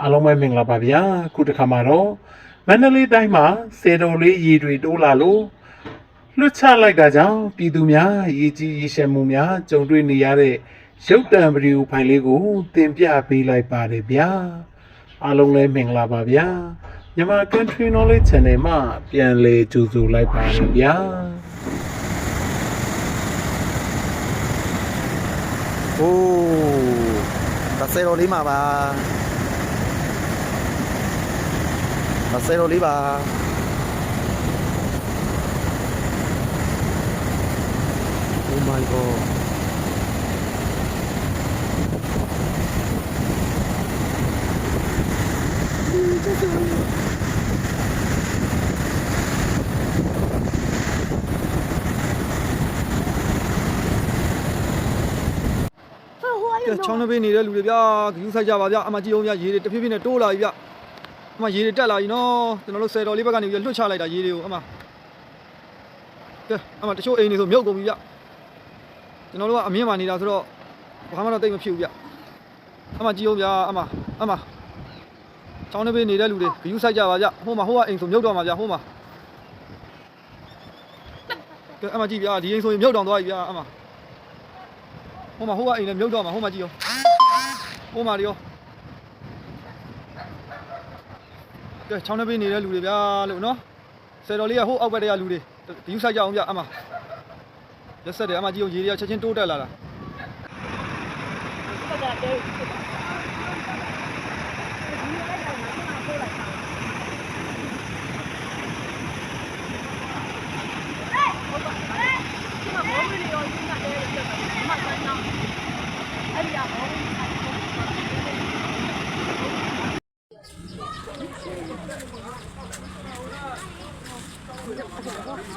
အားလုံးပဲမင်္ဂလာပါဗျာခုတစ်ခါမှာတော့မန္တလေးတိုင်းမှာစေတော်လေးရေတွေတိုးလာလို့လွတ်ချလိုက်တာကြောင့်ပြည်သူများရေကြီးရေရှမ်းမှုများကြုံတွေ့နေရတဲ့ရုပ်တံဗီဒီယိုဖိုင်လေးကိုတင်ပြပေးလိုက်ပါတယ်ဗျာအားလုံးလည်းမင်္ဂလာပါဗျာမြန်မာ Country Knowledge Channel မှာပြန်လည်ကြိုဆိုလိုက်ပါတယ်ဗျာโอ้ဒါဆယ်တော်လေးမှာပါ ဒါဆယ်တော်လေးပါ Oh my god ကဲချောင်းနှပေးနေတဲ့လူတွေဗျာဂယူးဆိုင်ကြပါဗျာအမကြည့်အောင်ဗျာရေတွေတဖြည်းဖြည်းနဲ့တိုးလာပြီဗျ အမရေတွေတက်လာပြီနော်ကျွန်တော်တို့ဆယ်တော်လေးဘက်ကနေပြီးလွှတ်ချလိုက်တာရေတွေကိုအမကဲအမတချို့အိမ်တွေဆိုမြုပ်ကုန်ပြီဗျကျွန်တော်တို့ကအမြင့်မှနေတာဆိုတော့ဘာမှတော့တိတ်မဖြစ်ဘူးဗျအမကြည့်အောင်ဗျာအမအမချောင်းနှပေးနေတဲ့လူတွေဂယူးဆိုင်ကြပါဗျဟိုမှာဟိုကအိမ်ဆိုမြုပ်တော့မှာဗျဟိုမှာကဲအမကြည့်ဗျာဒီအိမ်ဆိုရင်မြုပ်တောင်သွားပြီဗျအမဟိုမှာဟိုကအိမ်လည်းမြုပ်တော့မှာဟိုမှာကြည့်ရောဟိုမှာရော ကဲချောင်းနှပေးနေတဲ့လူတွေဗျာလို့နော်ဆယ်တော်လေးကဟိုအောက်ဘက်တည်းကလူတွေဒီယူဆိုင်ကြအောင်ဗျအမရက်ဆက်တယ်အမကြည့်အောင်ရေတွေကချက်ချင်းတိုးတက်လာတာ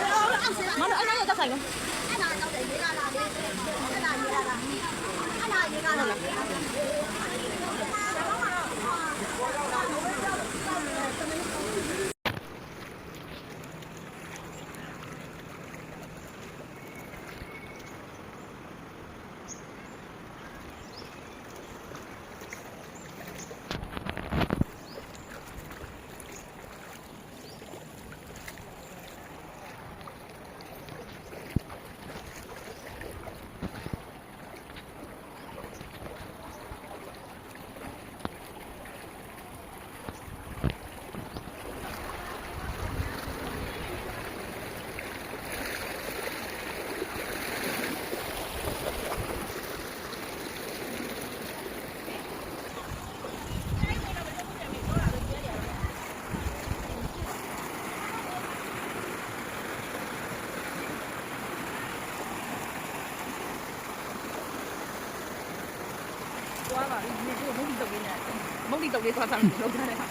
မတို့အဲ့ဒါရကြောက်ဆိုင်နော်အဲ့ဒါတော့ရေးလာတာအဲ့ဒါရေးလာတာအဲ့ဒါရေးလာတာ သွားပါပြီဒီနေ့ကိုမုတ်တီတုတ်လေးနဲ့မုတ်တီတုတ်လေးသွားစားလို့လုပ်ထားတဲ့ဟာ